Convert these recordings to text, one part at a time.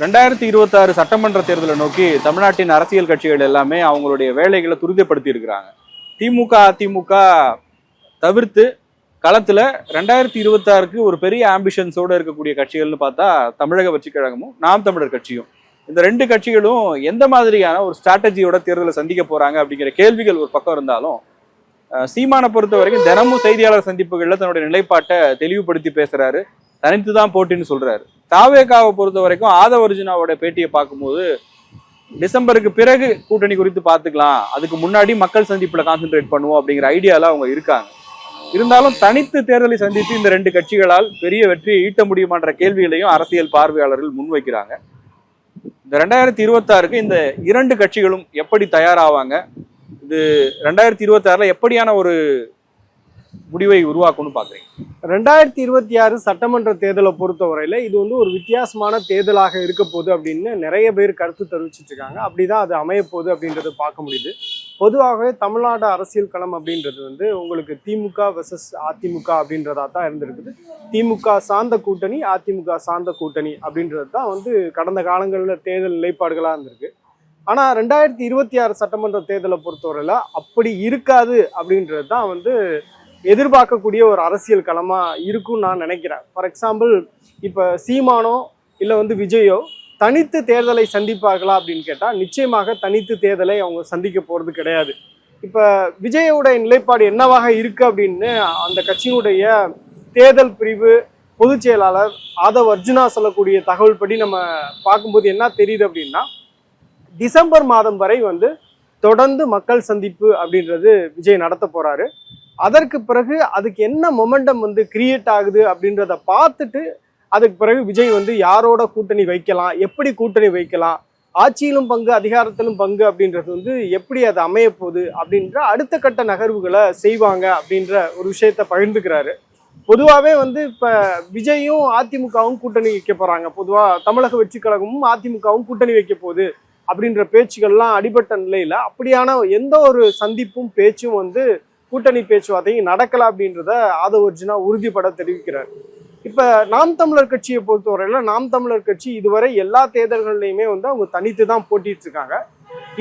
ரெண்டாயிரத்தி இருபத்தாறு சட்டமன்ற தேர்தலை நோக்கி தமிழ்நாட்டின் அரசியல் கட்சிகள் எல்லாமே அவங்களுடைய வேலைகளை துரிதப்படுத்தி இருக்கிறாங்க திமுக அதிமுக தவிர்த்து களத்தில் ரெண்டாயிரத்தி இருபத்தாறுக்கு ஒரு பெரிய ஆம்பிஷன்ஸோடு இருக்கக்கூடிய கட்சிகள்னு பார்த்தா தமிழக வெற்றி கழகமும் நாம் தமிழர் கட்சியும். இந்த ரெண்டு கட்சிகளும் எந்த மாதிரியான ஒரு ஸ்ட்ராட்டஜியோட தேர்தலை சந்திக்க போகிறாங்க அப்படிங்கிற கேள்விகள் ஒரு பக்கம் இருந்தாலும் சீமானை பொறுத்த வரைக்கும் தினமும் செய்தியாளர் சந்திப்புகளில் தன்னுடைய நிலைப்பாட்டை தெளிவுபடுத்தி பேசுகிறாரு தனித்து தான் போட்டின்னு சொல்கிறாரு தாவேகாவை பொறுத்த வரைக்கும் ஆதவர்ஜுனாவோட பேட்டியை பார்க்கும்போது டிசம்பருக்கு பிறகு கூட்டணி குறித்து பார்த்துக்கலாம். அதுக்கு முன்னாடி மக்கள் சந்திப்பில் கான்சென்ட்ரேட் பண்ணுவோம் அப்படிங்கிற ஐடியால அவங்க இருக்காங்க. இருந்தாலும் தனித்து தேர்தலை சந்தித்து இந்த ரெண்டு கட்சிகளால் பெரிய வெற்றியை ஈட்ட முடியுமான்ற கேள்விகளையும் அரசியல் பார்வையாளர்கள் முன்வைக்கிறாங்க. இந்த ரெண்டாயிரத்தி இருபத்தாறுக்கு இந்த இரண்டு கட்சிகளும் எப்படி தயாராவாங்க? இது ரெண்டாயிரத்தி இருபத்தாறுல எப்படியான ஒரு முடிவை உருவாக்கணும்னு பார்க்குறீங்க ரெண்டாயிரத்தி இருபத்தி ஆறு சட்டமன்ற தேர்தலை பொறுத்தவரையில் இது வந்து ஒரு வித்தியாசமான தேர்தலாக இருக்க போகுது அப்படின்னு நிறைய பேர் கருத்து தெரிவிச்சிட்டு இருக்காங்க. அப்படிதான் அது அமைய போகுது அப்படின்றத பார்க்க முடியுது. பொதுவாகவே தமிழ்நாடு அரசியல் களம் அப்படின்றது வந்து உங்களுக்கு திமுக வெர்சஸ் அதிமுக அப்படின்றதா தான் இருந்திருக்குது. திமுக சார்ந்த கூட்டணி அதிமுக சார்ந்த கூட்டணி அப்படின்றது தான் வந்து கடந்த காலங்களில் தேர்தல் நிலைப்பாடுகளாக இருந்திருக்கு. ஆனால் ரெண்டாயிரத்தி இருபத்தி ஆறு சட்டமன்ற தேர்தலை பொறுத்தவரையில் அப்படி இருக்காது அப்படின்றது தான் வந்து எதிர்பார்க்கக்கூடிய ஒரு அரசியல் களமாக இருக்கும்னு நான் நினைக்கிறேன். ஃபார் எக்ஸாம்பிள் இப்போ சீமானோ இல்லை வந்து விஜயோ தனித்து தேர்தலை சந்திப்பார்களா அப்படின்னு கேட்டால் நிச்சயமாக தனித்து தேர்தலை அவங்க சந்திக்க போகிறது கிடையாது. இப்போ விஜயோடைய நிலைப்பாடு என்னவாக இருக்கு அப்படின்னு அந்த கட்சியினுடைய தேர்தல் பிரிவு பொதுச் செயலாளர் ஆதவ் அர்ஜுனா சொல்லக்கூடிய தகவல் படி நம்ம பார்க்கும்போது என்ன தெரியுது அப்படின்னா டிசம்பர் மாதம் வரை வந்து தொடர்ந்து மக்கள் சந்திப்பு அப்படின்றது விஜய் நடத்த போகிறாரு அதற்கு பிறகு அதுக்கு என்ன மொமெண்டம் வந்து கிரியேட் ஆகுது அப்படின்றத பார்த்துட்டு அதுக்கு பிறகு விஜய் வந்து யாரோட கூட்டணி வைக்கலாம் எப்படி கூட்டணி வைக்கலாம் ஆட்சியிலும் பங்கு அதிகாரத்திலும் பங்கு அப்படின்றது வந்து எப்படி அது அமைய போகுது அப்படின்ற அடுத்த கட்ட நகர்வுகளை செய்வாங்க அப்படின்ற ஒரு விஷயத்த பகிர்ந்துக்கிறாரு. பொதுவாகவே வந்து இப்போ விஜயும் அதிமுகவும் கூட்டணி வைக்க போகிறாங்க பொதுவாக தமிழக வெற்றி கழகமும் அதிமுகவும் கூட்டணி வைக்க போகுது அப்படின்ற பேச்சுகள்லாம் அடிபட்ட நிலையில் அப்படியான எந்த ஒரு சந்திப்பும் பேச்சும் வந்து கூட்டணி பேச்சுவார்த்தையும் நடக்கல அப்படின்றத ஆதவ அர்ஜுனா உறுதிப்பட தெரிவிக்கிறார். இப்ப நாம் தமிழர் கட்சியை பொறுத்தவரையில நாம் தமிழர் கட்சி இதுவரை எல்லா தேர்தல்கள்லையுமே வந்து அவங்க தனித்து தான் போட்டிட்டு இருக்காங்க.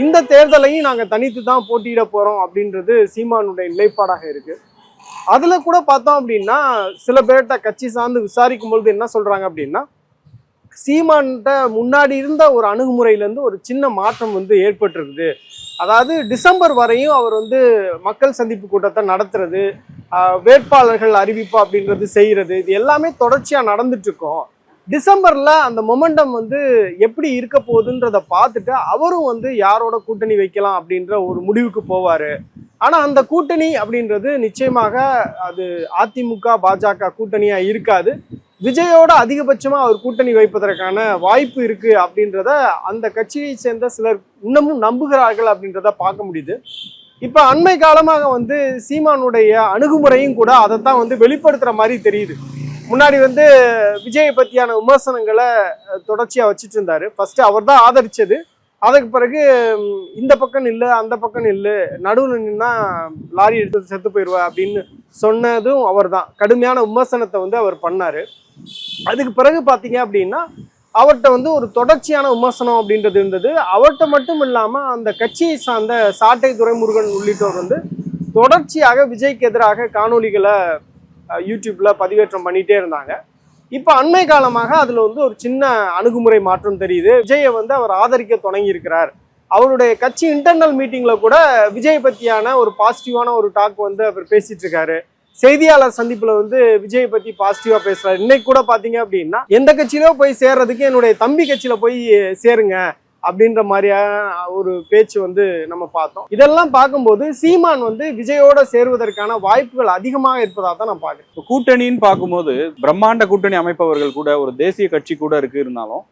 இந்த தேர்தலையும் நாங்க தனித்து தான் போட்டியிட போறோம் அப்படின்றது சீமானுடைய நிலைப்பாடாக இருக்கு. அதுல கூட பார்த்தோம் அப்படின்னா சில பேர்கிட்ட கட்சி சார்ந்து விசாரிக்கும் பொழுது என்ன சொல்றாங்க அப்படின்னா சீமான்கிட்ட முன்னாடி இருந்த ஒரு அணுகுமுறையிலேருந்து ஒரு சின்ன மாற்றம் வந்து ஏற்பட்டிருக்குது. அதாவது டிசம்பர் வரையும் அவர் வந்து மக்கள் சந்திப்பு கூட்டத்தை நடத்துறது வேட்பாளர்கள் அறிவிப்பு அப்படின்றது செய்கிறது இது எல்லாமே தொடர்ச்சியாக நடந்துட்டுருக்கோம். டிசம்பரில் அந்த மொமெண்டம் வந்து எப்படி இருக்க போகுதுன்றதை பார்த்துட்டு அவரும் வந்து யாரோட கூட்டணி வைக்கலாம் அப்படின்ற ஒரு முடிவுக்கு போவார். ஆனால் அந்த கூட்டணி அப்படின்றது நிச்சயமாக அது அதிமுக பாஜக கூட்டணியாக இருக்காது. விஜயோட அதிகபட்சமா அவர் கூட்டணி வைப்பதற்கான வாய்ப்பு இருக்கு அப்படின்றத அந்த கட்சியை சேர்ந்த சிலர் இன்னமும் நம்புகிறார்கள் அப்படின்றத பார்க்க முடியுது. இப்ப அண்மை காலமாக வந்து சீமானுடைய அணுகுமுறையும் கூட அதைத்தான் வந்து வெளிப்படுத்துற மாதிரி தெரியுது. முன்னாடி வந்து விஜயை பத்தியான விமர்சனங்களை தொடர்ச்சியாக தொடர்ச்சியா வச்சுட்டு இருந்தாரு. ஃபர்ஸ்ட் அவர் தான் ஆதரிச்சது. அதுக்கு பிறகு இந்த பக்கம் இல்லை அந்த பக்கம் இல்லை நடுவில் நின்னா லாரி எடுத்து செத்து போயிடுவா அப்படின்னு சொன்னதும் அவர் தான். கடுமையான விமர்சனத்தை வந்து அவர் பண்ணாரு. அதுக்கு பிறகு பார்த்தீங்க அப்படின்னா அவர்கிட்ட வந்து ஒரு தொடர்ச்சியான விமர்சனம் அப்படின்றது இருந்தது. அவர்கிட்ட மட்டும் இல்லாமல் அந்த கட்சியை சார்ந்த சாட்டை துரைமுருகன் உள்ளிட்டோர் வந்து தொடர்ச்சியாக விஜய்க்கு எதிராக காணொளிகளை யூடியூப்பில் பதிவேற்றம் பண்ணிகிட்டே இருந்தாங்க. இப்போ அண்மை காலமாக அதில் வந்து ஒரு சின்ன அணுகுமுறை மாற்றம் தெரியுது. விஜயை வந்து அவர் ஆதரிக்க தொடங்கி இருக்கிறார். அவருடைய கட்சி இன்டர்னல் மீட்டிங்கில் கூட விஜய் பற்றியான ஒரு பாசிட்டிவான ஒரு டாக் வந்து அவர் பேசிகிட்டு இருக்காரு. செய்தியாளர் சந்திப்புல வந்து விஜய் பத்தி பாசிட்டிவா பேசுறாரு. இன்னைக்கு கூட பாத்தீங்க அப்படின்னா எந்த கட்சியிலோ போய் சேர்றதுக்கு என்னுடைய தம்பி கட்சியில போய் சேருங்க அப்படின்ற மாதிரியான ஒரு பேச்சு வந்து நம்ம பார்த்தோம். இதெல்லாம் பார்க்கும்போது சீமான் வந்து விஜயோட சேருவதற்கான வாய்ப்புகள் அதிகமாக இருப்பதாக தான் நான் பார்க்குறேன். இப்போ கூட்டணின்னு பார்க்கும்போது பிரம்மாண்ட கூட்டணி அமைப்பவர்கள் கூட ஒரு தேசிய கட்சி கூட இருக்கு இருந்தாலும்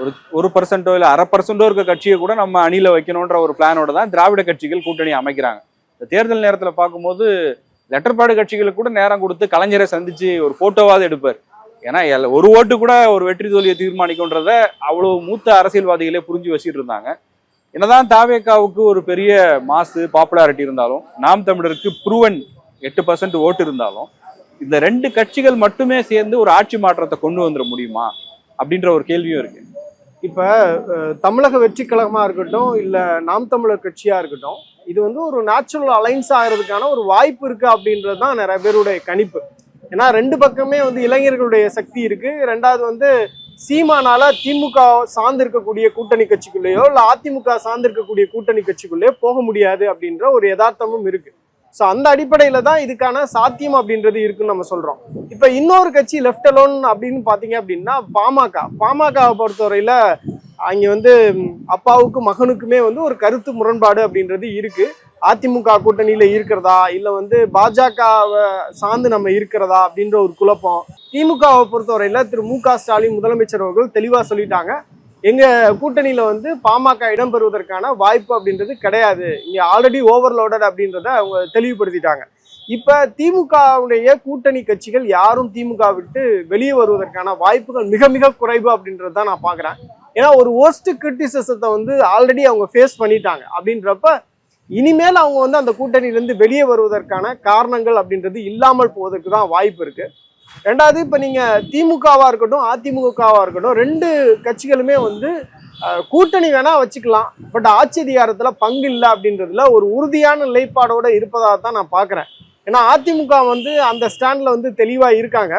ஒரு ஒரு பர்சன்டோ இல்லை அரை பர்சன்டோ இருக்க கட்சியை கூட நம்ம அணியில வைக்கணுன்ற ஒரு பிளானோட தான் திராவிட கட்சிகள் கூட்டணி அமைக்கிறாங்க. இந்த தேர்தல் நேரத்தில் பார்க்கும்போது லெட்டர்பாடு கட்சிகளுக்கு கூட நேரம் கொடுத்து கலைஞரை சந்திச்சு ஒரு போட்டோவாவது எடுப்பார். ஏன்னா எல்ல- ஒரு ஓட்டு கூட ஒரு வெற்றி தோல்வியை தீர்மானிக்கும்ன்றத அவ்வளவு மூத்த அரசியல்வாதிகளே புரிஞ்சு வச்சுட்டு இருந்தாங்க. என்னதான் தாவேக்காவுக்கு ஒரு பெரிய மாசு பாப்புலாரிட்டி இருந்தாலும் நாம் தமிழருக்கு ப்ரூவன் எட்டு பர்சன்ட் ஓட்டு இருந்தாலும் இந்த ரெண்டு கட்சிகள் மட்டுமே சேர்ந்து ஒரு ஆட்சி மாற்றத்தை கொண்டு வந்துட முடியுமா? அப்படின்ற ஒரு கேள்வியும் இருக்கு. இப்போ தமிழக வெற்றி கழகமாக இருக்கட்டும் இல்லை நாம் தமிழர் கட்சியாக இருக்கட்டும் இது வந்து ஒரு நேச்சுரல் அலைன்ஸ் ஆகிறதுக்கான ஒரு வாய்ப்பு இருக்கு அப்படின்றது தான் நிறைய பேருடைய கணிப்பு. ஏன்னா ரெண்டு பக்கமே வந்து இளைஞர்களுடைய சக்தி இருக்கு. ரெண்டாவது வந்து சீமானால திமுக சார்ந்து இருக்கக்கூடிய கூட்டணி கட்சிக்குள்ளேயோ இல்லை அதிமுக சார்ந்திருக்கக்கூடிய கூட்டணி கட்சிக்குள்ளேயோ போக முடியாது அப்படின்ற ஒரு யதார்த்தமும் இருக்கு. ஸோ அந்த அடிப்படையில் தான் இதுக்கான சாத்தியம் அப்படின்றது இருக்குன்னு நம்ம சொல்றோம். இப்போ இன்னொரு கட்சி லெஃப்ட் அலோன் அப்படின்னு பார்த்தீங்க அப்படின்னா பாமக. பாமகவை பொறுத்தவரையில அங்கே வந்து அப்பாவுக்கு அப்பாவுக்கும் மகனுக்குமே வந்து ஒரு கருத்து முரண்பாடு அப்படின்றது இருக்குது அதிமுக கூட்டணியில் இருக்கிறதா? இல்லை வந்து பாஜகவை சார்ந்து நம்ம இருக்கிறதா அப்படின்ற ஒரு குழப்பம். திமுகவை பொறுத்தவரையில் திரு மு க ஸ்டாலின் முதலமைச்சர் அவர்கள் தெளிவாக சொல்லிட்டாங்க. எங்கள் கூட்டணியில் வந்து பாமக இடம்பெறுவதற்கான வாய்ப்பு அப்படின்றது கிடையாது. இங்கே ஆல்ரெடி ஓவர்லோடட் அப்படின்றத அவங்க தெளிவுபடுத்திட்டாங்க. இப்போ திமுகவுடைய கூட்டணி கட்சிகள் யாரும் திமுக விட்டு வெளியே வருவதற்கான வாய்ப்புகள் மிக மிக குறைவு அப்படின்றது தான் நான் பார்க்குறேன் ஏன்னா ஒரு worst கிரிட்டிசிசத்தை வந்து ஆல்ரெடி அவங்க ஃபேஸ் பண்ணிட்டாங்க. அப்படின்றப்ப இனிமேல் அவங்க வந்து அந்த கூட்டணியிலேருந்து வெளியே வருவதற்கான காரணங்கள் அப்படின்றது இல்லாமல் போவதற்கு தான் வாய்ப்பு இருக்குது ரெண்டாவது இப்போ நீங்கள் திமுகவாக இருக்கட்டும் அதிமுகவாக இருக்கட்டும் ரெண்டு கட்சிகளுமே வந்து கூட்டணி வேணால் வச்சுக்கலாம். பட் ஆட்சி அதிகாரத்தில் பங்கு இல்லை அப்படின்றதுல ஒரு உறுதியான நிலைப்பாடோடு இருப்பதாக தான் நான் பார்க்குறேன். ஏன்னா அதிமுக வந்து அந்த ஸ்டாண்டில் வந்து தெளிவாக இருக்காங்க.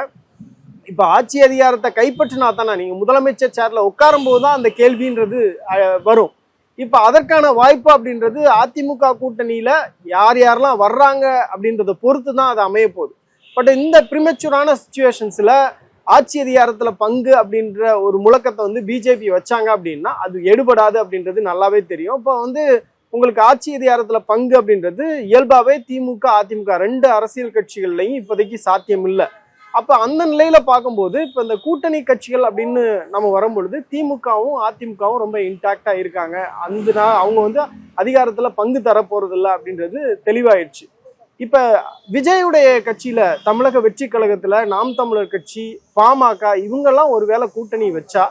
இப்போ ஆட்சி அதிகாரத்தை கைப்பற்றினா தானே நீங்கள் முதலமைச்சர் சேரில் உட்காரும்போது தான் அந்த கேள்வின்றது வரும். இப்போ அதற்கான வாய்ப்பு அப்படின்றது அதிமுக கூட்டணியில் யார் யாரெல்லாம் வர்றாங்க அப்படின்றத பொறுத்து தான் அது அமைய போகுது. பட் இந்த ப்ரிமெச்சூரான சுச்சுவேஷன்ஸில் ஆட்சி அதிகாரத்தில் பங்கு அப்படின்ற ஒரு முழக்கத்தை வந்து பிஜேபி வச்சாங்க அப்படின்னா அது எடுபடாது அப்படின்றது நல்லாவே தெரியும். இப்போ வந்து உங்களுக்கு ஆட்சி அதிகாரத்தில் பங்கு அப்படின்றது இயல்பாகவே திமுக அதிமுக ரெண்டு அரசியல் கட்சிகள்லையும் இப்போதைக்கு சாத்தியம் இல்லை அப்போ அந்த நிலையில் பார்க்கும்போது இப்போ இந்த கூட்டணி கட்சிகள் அப்படின்னு நம்ம வரும்பொழுது திமுகவும் அதிமுகவும் ரொம்ப இன்டாக்டாக இருக்காங்க. அந்த நா- அவங்க வந்து அதிகாரத்தில் பங்கு தர அப்படின்றது தெளிவாயிடுச்சு. இப்போ விஜயுடைய கட்சியில் தமிழக வெற்றி கழகத்தில் நாம் தமிழர் கட்சி பாமக இவங்கெல்லாம் ஒரு வேளை கூட்டணி வச்சா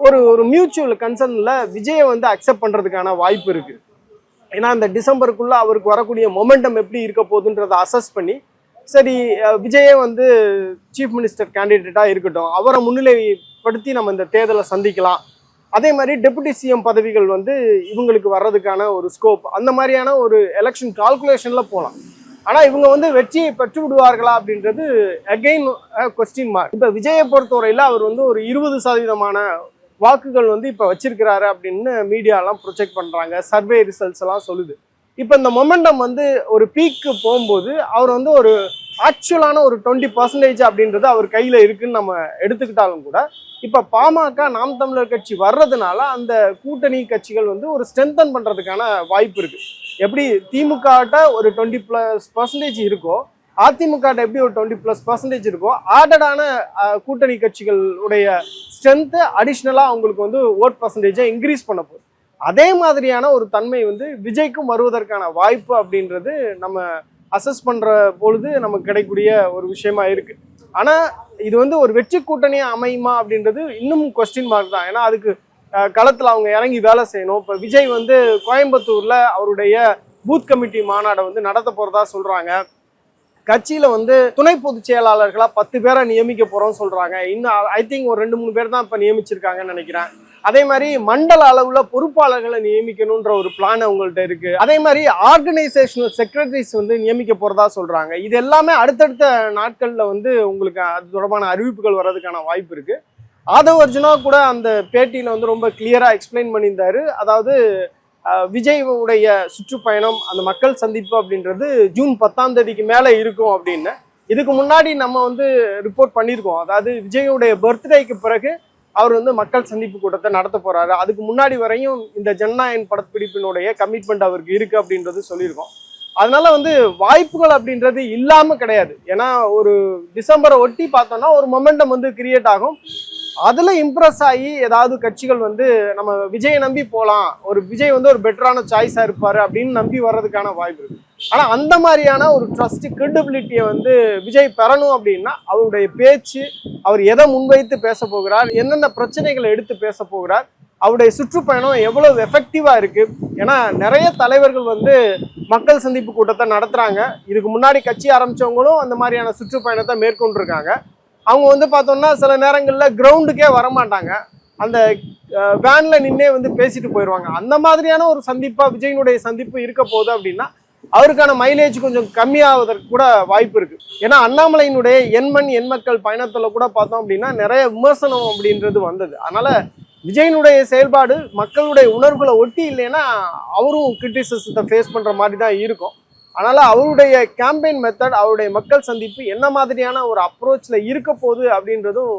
ஒரு ஒரு மியூச்சுவல் கன்சர்னில் விஜயை வந்து அக்செப்ட் பண்ணுறதுக்கான வாய்ப்பு இருக்குது ஏன்னா இந்த டிசம்பருக்குள்ளே அவருக்கு வரக்கூடிய மொமெண்டம் எப்படி இருக்க போகுதுன்றதை அசஸ் பண்ணி சரி விஜயே வந்து சீஃப் மினிஸ்டர் கேண்டிடேட்டாக இருக்கட்டும் அவரை முன்னிலைப்படுத்தி நம்ம இந்த தேர்தலை சந்திக்கலாம். அதே மாதிரி டெபுட்டி சிஎம் பதவிகள் வந்து இவங்களுக்கு வர்றதுக்கான ஒரு ஸ்கோப் அந்த மாதிரியான ஒரு எலெக்ஷன் கால்குலேஷனில் போகலாம் ஆனால் இவங்க வந்து வெற்றியை பெற்று விடுவார்களா அப்படின்றது அகைன் கொஸ்டின் மார்க் இப்போ விஜயை பொறுத்தவரையில் அவர் வந்து ஒரு இருபது சதவீதமான வாக்குகள் வந்து இப்போ வச்சிருக்கிறாரு அப்படின்னு மீடியாலாம் ப்ரொஜெக்ட் பண்ணுறாங்க சர்வே ரிசல்ட்ஸ் எல்லாம் சொல்லுது. இப்போ இந்த மொமெண்டம் வந்து ஒரு பீக்கு போகும்போது அவர் வந்து ஒரு ஆக்சுவலான ஒரு டுவெண்ட்டி பர்சன்டேஜ் அப்படின்றது அவர் கையில் இருக்குன்னு நம்ம எடுத்துக்கிட்டாலும் கூட இப்போ பாமக நாம் தமிழர் கட்சி வர்றதுனால அந்த கூட்டணி கட்சிகள் வந்து ஒரு ஸ்ட்ரென்தன் பண்ணுறதுக்கான வாய்ப்பு இருக்குது எப்படி திமுகட்ட ஒரு டுவெண்ட்டி ப்ளஸ் பர்சன்டேஜ் இருக்கோ அதிமுக எப்படி ஒரு டுவெண்ட்டி ப்ளஸ் பர்சன்டேஜ் இருக்கோ ஆடடான கூட்டணி கட்சிகளுடைய ஸ்ட்ரென்த்து அடிஷ்னலாக அவங்களுக்கு வந்து ஓட் பர்சன்டேஜை இன்க்ரீஸ் பண்ண போகுது. அதே மாதிரியான ஒரு தன்மை வந்து விஜய்க்கும் வருவதற்கான வாய்ப்பு அப்படின்றது நம்ம அசஸ் பண்ணுற பொழுது நமக்கு கிடைக்கூடிய ஒரு விஷயமா இருக்கு. ஆனால் இது வந்து ஒரு வெற்றி கூட்டணியாக அமையுமா அப்படின்றது இன்னும் கொஸ்டின் மார்க் தான். ஏன்னா அதுக்கு களத்தில் அவங்க இறங்கி வேலை செய்யணும். இப்போ விஜய் வந்து கோயம்புத்தூரில் அவருடைய பூத் கமிட்டி மாநாடை வந்து நடத்த போகிறதா சொல்கிறாங்க கட்சியில் வந்து துணை பொதுச் செயலாளர்களாக பத்து பேரை நியமிக்க போகிறோம்னு சொல்கிறாங்க இன்னும் ஐ திங்க் ஒரு ரெண்டு மூணு பேர் தான் இப்போ நியமிச்சிருக்காங்கன்னு நினைக்கிறேன். அதே மாதிரி மண்டல அளவுல பொறுப்பாளர்களை நியமிக்கணும்ன்ற ஒரு பிளான் அவங்கள்ட்ட இருக்கு. அதே மாதிரி ஆர்கனைசேஷனல் செக்ரட்டரிஸ் வந்து நியமிக்க போறதா சொல்றாங்க. இது எல்லாமே அடுத்தடுத்த நாட்கள்ல வந்து உங்களுக்கு அது தொடர்பான அறிவிப்புகள் வர்றதுக்கான வாய்ப்பு இருக்கு. ஆதவ் அர்ஜுனா கூட அந்த பேட்டியில வந்து ரொம்ப கிளியரா எக்ஸ்பிளைன் பண்ணியிருந்தாரு. அதாவது விஜய் உடைய சுற்றுப்பயணம் அந்த மக்கள் சந்திப்பு அப்படின்றது ஜூன் பத்தாம் தேதிக்கு மேலே இருக்கும் அப்படின்னு. இதுக்கு முன்னாடி நம்ம வந்து ரிப்போர்ட் பண்ணியிருக்கோம். அதாவது விஜயுடைய பர்த்டேக்கு பிறகு அவர் வந்து மக்கள் சந்திப்பு கூட்டத்தை நடத்த போறாரு. அதுக்கு முன்னாடி வரையும் இந்த ஜனநாயகன் படப்பிடிப்பினுடைய கமிட்மெண்ட் அவருக்கு இருக்கு அப்படின்றது சொல்லியிருக்கோம். அதனால வந்து வாய்ப்புகள் அப்படின்றது இல்லாம கிடையாது. ஏன்னா ஒரு டிசம்பரை ஒட்டி பார்த்தோம்னா ஒரு மொமெண்டம் வந்து கிரியேட் ஆகும். அதில் இம்ப்ரெஸ் ஆகி ஏதாவது கட்சிகள் வந்து நம்ம விஜயை நம்பி போகலாம் ஒரு விஜய் வந்து ஒரு பெட்டரான சாய்ஸாக இருப்பார் அப்படின்னு நம்பி வர்றதுக்கான வாய்ப்பு இருக்கு. ஆனால் அந்த மாதிரியான ஒரு ட்ரஸ்ட் கிரெடிபிலிட்டியை வந்து விஜய் பெறணும் அப்படின்னா அவருடைய பேச்சு அவர் எதை முன்வைத்து பேச போகிறார் என்னென்ன பிரச்சனைகளை எடுத்து பேச போகிறார் அவருடைய சுற்றுப்பயணம் எவ்வளவு எஃபெக்டிவாக இருக்கு. ஏன்னா நிறைய தலைவர்கள் வந்து மக்கள் சந்திப்பு கூட்டத்தை நடத்துகிறாங்க இதுக்கு முன்னாடி கட்சி ஆரம்பிச்சவங்களும் அந்த மாதிரியான சுற்றுப்பயணத்தை மேற்கொண்டிருக்காங்க. அவங்க வந்து பார்த்தோம்னா சில நேரங்களில் கிரவுண்டுக்கே வரமாட்டாங்க. அந்த வேனில் நின்னே வந்து பேசிட்டு போயிடுவாங்க அந்த மாதிரியான ஒரு சந்திப்பாக விஜயனுடைய சந்திப்பு இருக்க போகுது அப்படின்னா அவருக்கான மைலேஜ் கொஞ்சம் கம்மியாவதற்கு கூட வாய்ப்பு இருக்கு. ஏன்னா அண்ணாமலையினுடைய எண்மண் எண்மக்கள் பயணத்துல கூட பார்த்தோம் அப்படின்னா நிறைய விமர்சனம் அப்படின்றது வந்தது. அதனால விஜயனுடைய செயல்பாடு மக்களுடைய உணர்வுகளை ஒட்டி இல்லைன்னா அவரும் கிரிட்டிசிசத்தை ஃபேஸ் பண்ற மாதிரி தான் இருக்கும். அதனால் அவருடைய கேம்பெயின் மெத்தட் அவருடைய மக்கள் சந்திப்பு என்ன மாதிரியான ஒரு அப்ரோச்சில் இருக்க போகுது அப்படின்றதும்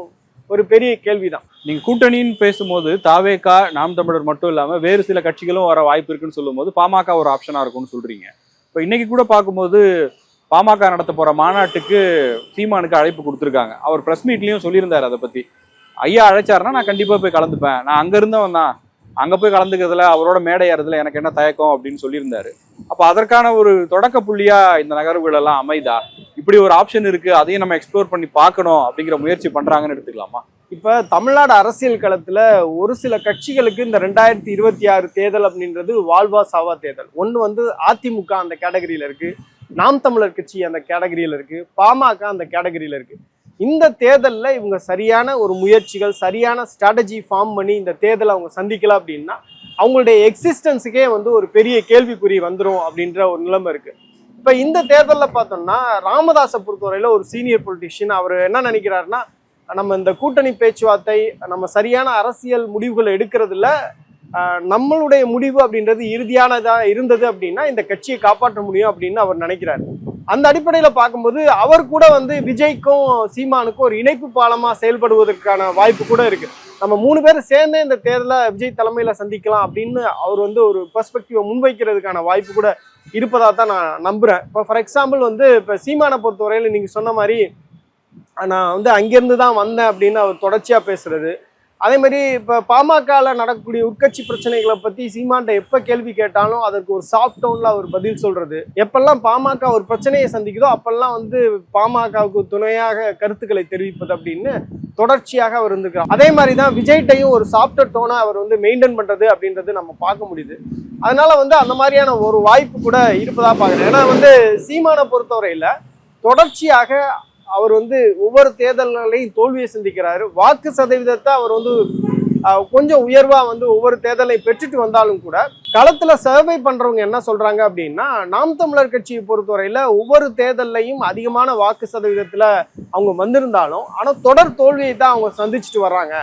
ஒரு பெரிய கேள்விதான். நீங்க கூட்டணின்னு பேசும்போது தாவேக்கா நாம் தமிழர் மட்டும் இல்லாம வேறு சில கட்சிகளும் வர வாய்ப்பு இருக்குன்னு சொல்லும்போது பாமக ஒரு ஆப்ஷனா இருக்கும்னு சொல்றீங்க. இப்போ இன்னைக்கு கூட பார்க்கும்போது பாமக நடத்த போற மாநாட்டுக்கு சீமானுக்கு அழைப்பு கொடுத்துருக்காங்க. அவர் பிரஸ் மீட்லயும் சொல்லியிருந்தாரு அதை பத்தி. ஐயா அழைச்சாருன்னா நான் கண்டிப்பா போய் கலந்துப்பேன். நான் அங்க இருந்தவன் தான். அங்கே போய் கலந்துக்கிறதுல அவரோட மேடை ஏறதுல எனக்கு என்ன தயக்கம் அப்படின்னு சொல்லியிருந்தாரு. அப்போ அதற்கான ஒரு தொடக்க புள்ளியா இந்த நகர்வுகளெல்லாம் அமைதா? இப்படி ஒரு ஆப்ஷன் இருக்கு அதையும் நம்ம எக்ஸ்ப்ளோர் பண்ணி பார்க்கணும் அப்படிங்கிற முயற்சி பண்ணுறாங்கன்னு எடுத்துக்கலாமா? இப்போ தமிழ்நாடு அரசியல் களத்தில் ஒரு சில கட்சிகளுக்கு இந்த ரெண்டாயிரத்தி இருபத்தி ஆறு தேர்தல் அப்படின்றது வாழ்வா சாவா தேர்தல். ஒன்று வந்து அதிமுக அந்த கேட்டகரியில் இருக்கு நாம் தமிழர் கட்சி அந்த கேட்டகரியில் இருக்கு பாமக அந்த கேட்டகரியில் இருக்கு. இந்த தேர்தலில் இவங்க சரியான ஒரு முயற்சிகள் சரியான ஸ்ட்ராட்டஜி ஃபார்ம் பண்ணி இந்த தேர்தலை அவங்க சந்திக்கல அப்படின்னா அவங்களுடைய எக்ஸிஸ்டன்ஸுக்கே வந்து ஒரு பெரிய கேள்விக்குறி வந்துடும் அப்படின்ற ஒரு நிலைமை இருக்குது இப்போ இந்த தேர்தலில் பார்த்தோம்னா ராமதாஸை பொறுத்தவரையில் ஒரு சீனியர் பொலிட்டிஷியன் அவர் என்ன நினைக்கிறாருன்னா நம்ம இந்த கூட்டணி பேச்சுவார்த்தை நம்ம சரியான அரசியல் முடிவுகளை எடுக்கிறதுல நம்மளுடைய முடிவு அப்படின்றது இறுதியானதாக இருந்தது அப்படின்னா இந்த கட்சியை காப்பாற்ற முடியும் அப்படின்னு அவர் நினைக்கிறாரு. அந்த அடிப்படையில் பார்க்கும்போது அவர் கூட வந்து விஜய்க்கும் சீமானுக்கும் ஒரு இணைப்பு பாலமாக செயல்படுவதற்கான வாய்ப்பு கூட இருக்கு. நம்ம மூணு பேர் சேர்ந்தே இந்த தேர்தலை விஜய் தலைமையில் சந்திக்கலாம் அப்படின்னு அவர் வந்து ஒரு பெர்ஸ்பெக்டிவை முன்வைக்கிறதுக்கான வாய்ப்பு கூட இருப்பதாக தான் நான் நம்புகிறேன் இப்போ ஃபார் எக்ஸாம்பிள் வந்து இப்போ சீமானை பொறுத்தவரையில் நீங்கள் சொன்ன மாதிரி நான் வந்து அங்கேருந்து தான் வந்தேன் அப்படின்னு அவர் தொடர்ச்சியாக பேசுறது. அதே மாதிரி இப்போ பாமகவில் நடக்கக்கூடிய உட்கட்சி பிரச்சனைகளை பற்றி சீமான்ட்ட எப்போ கேள்வி கேட்டாலும் அதற்கு ஒரு சாஃப்ட் டவுனில் அவர் பதில் சொல்கிறது எப்பெல்லாம் பாமக ஒரு பிரச்சனையை சந்திக்குதோ அப்பெல்லாம் வந்து பாமகவுக்கு துணையாக கருத்துக்களை தெரிவிப்பது அப்படின்னு தொடர்ச்சியாக அவர் இருந்திருக்கிறார். அதே மாதிரி தான் விஜய்ட்டையும் ஒரு சாஃப்டர் டோனை அவர் வந்து மெயின்டைன் பண்ணுறது அப்படின்றது நம்ம பார்க்க முடியுது. அதனால வந்து அந்த மாதிரியான ஒரு வாய்ப்பு கூட இருப்பதாக பார்க்குறேன். ஏன்னா வந்து சீமானை பொறுத்தவரையில் தொடர்ச்சியாக அவர் வந்து ஒவ்வொரு தேர்தல்களையும் தோல்வியை சந்திக்கிறாரு. வாக்கு சதவீதத்தை அவர் வந்து கொஞ்சம் உயர்வா வந்து ஒவ்வொரு தேர்தலையும் பெற்றுட்டு வந்தாலும் கூட களத்துல சர்வை பண்றவங்க என்ன சொல்றாங்க அப்படின்னா நாம் தமிழர் கட்சியை பொறுத்தவரையில ஒவ்வொரு தேர்தல்லையும் அதிகமான வாக்கு சதவீதத்துல அவங்க வந்திருந்தாலும் ஆனா தொடர் தோல்வியை தான் அவங்க சந்திச்சுட்டு வர்றாங்க.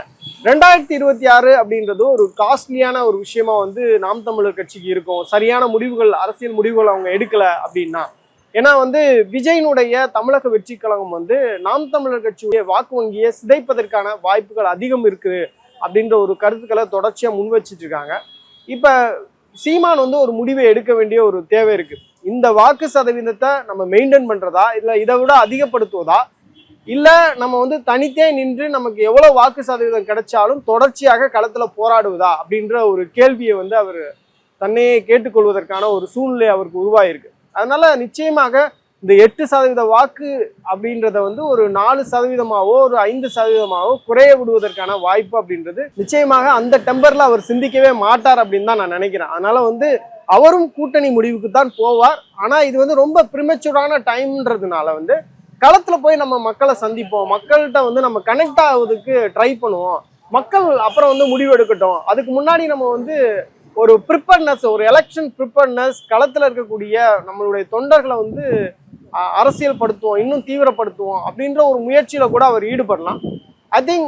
ரெண்டாயிரத்தி இருபத்தி ஆறு அப்படின்றது ஒரு காஸ்ட்லியான ஒரு விஷயமா வந்து நாம் தமிழர் கட்சிக்கு இருக்கும். சரியான முடிவுகள் அரசியல் முடிவுகள் அவங்க எடுக்கல அப்படின்னா ஏன்னா வந்து விஜயனுடைய தமிழக வெற்றி கழகம் வந்து நாம் தமிழர் கட்சியுடைய வாக்கு வங்கியை சிதைப்பதற்கான வாய்ப்புகள் அதிகம் இருக்குது அப்படின்ற ஒரு கருத்துக்களை தொடர்ச்சியாக முன் வச்சுட்டு இருக்காங்க. இப்போ சீமான் வந்து ஒரு முடிவை எடுக்க வேண்டிய ஒரு தேவை இருக்கு. இந்த வாக்கு சதவீதத்தை நம்ம மெயின்டைன் பண்றதா? இல்லை இதை விட அதிகப்படுத்துவதா? இல்லை நம்ம வந்து தனித்தே நின்று நமக்கு எவ்வளோ வாக்கு சதவீதம் கிடைச்சாலும் தொடர்ச்சியாக களத்தில் போராடுவதா? அப்படின்ற ஒரு கேள்வியை வந்து அவர் தன்னையே கேட்டுக்கொள்வதற்கான ஒரு சூழ்நிலை அவருக்கு உருவாயிருக்கு. அதனால நிச்சயமாக இந்த எட்டு சதவீத வாக்கு அப்படின்றத வந்து ஒரு நாலு சதவீதமாவோ ஒரு ஐந்து சதவீதமாவோ குறைய விடுவதற்கான வாய்ப்பு அப்படின்றது நிச்சயமாக அந்த டெம்பர்ல அவர் சிந்திக்கவே மாட்டார் அப்படின்னு தான் நான் நினைக்கிறேன். அதனால வந்து அவரும் கூட்டணி முடிவுக்கு தான் போவார். ஆனா இது வந்து ரொம்ப பிரிமச்சூரான டைம்ன்றதுனால வந்து களத்துல போய் நம்ம மக்களை சந்திப்போம். மக்கள்கிட்ட வந்து நம்ம கனெக்ட் ஆகுறதுக்கு ட்ரை பண்ணுவோம். மக்கள் அப்புறம் வந்து முடிவு எடுக்கட்டும். அதுக்கு முன்னாடி நம்ம வந்து ஒரு ப்ரிப்பர்னஸ் ஒரு எலெக்ஷன் ப்ரிப்பர்னஸ் களத்தில் இருக்கக்கூடிய நம்மளுடைய தொண்டர்களை வந்து அரசியல் படுத்துவோம் இன்னும் தீவிரப்படுத்துவோம் அப்படின்ற ஒரு முயற்சியில் கூட அவர் ஈடுபடலாம். ஐ திங்க்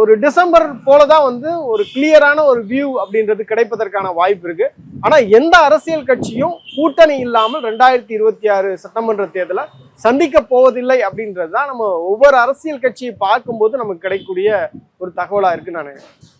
ஒரு டிசம்பர் போல தான் வந்து ஒரு கிளியரான ஒரு வியூ அப்படின்றது கிடைப்பதற்கான வாய்ப்பு இருக்கு. ஆனால் எந்த அரசியல் கட்சியும் கூட்டணி இல்லாமல் ரெண்டாயிரத்தி இருபத்தி ஆறு சட்டமன்ற தேர்தலை சந்திக்க போவதில்லை அப்படின்றது தான் நம்ம ஒவ்வொரு அரசியல் கட்சியை பார்க்கும்போது நமக்கு கிடைக்கக்கூடிய ஒரு தகவலாக இருக்குன்னு நான் நினைக்கிறேன்.